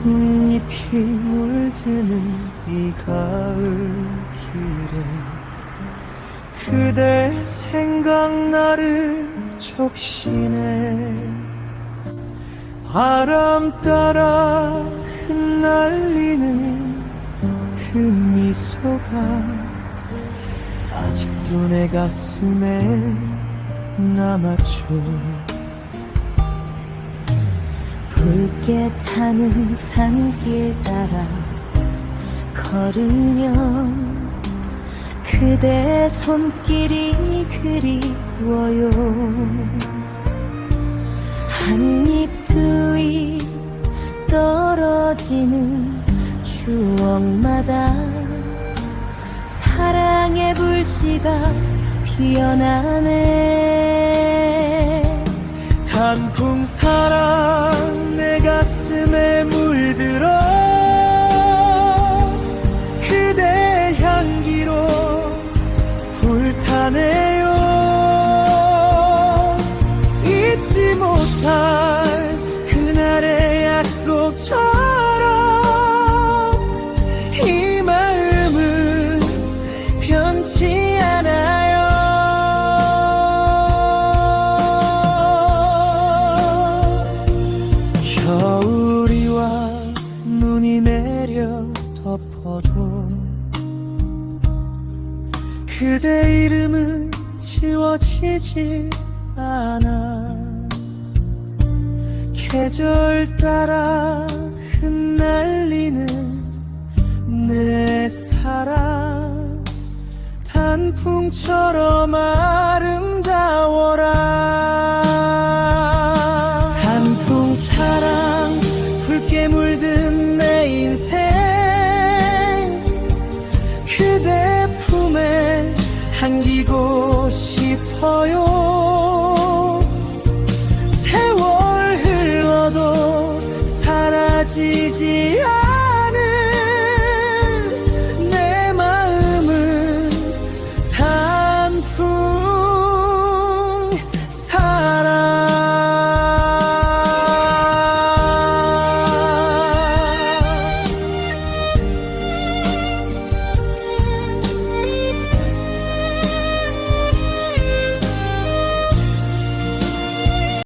단풍잎이 물드는 이 가을 길에 그대 생각 나를 적시네 바람 따라 흩날리는 그 미소가 아직도 내 가슴에 남았죠 붉게 타는 산길 따라 걸으면 그대 손길이 그리워요. 한입 두입 떨어지는 추억마다 사랑의 불씨가 피어나네. 단풍 사랑 내 가슴에 물들어 그대 향기로 불타네 겨울이 와 눈이 내려 덮어도 그대 이름은 지워지지 않아. 계절 따라 흩날리는 내 사랑. 단풍처럼 아름다워라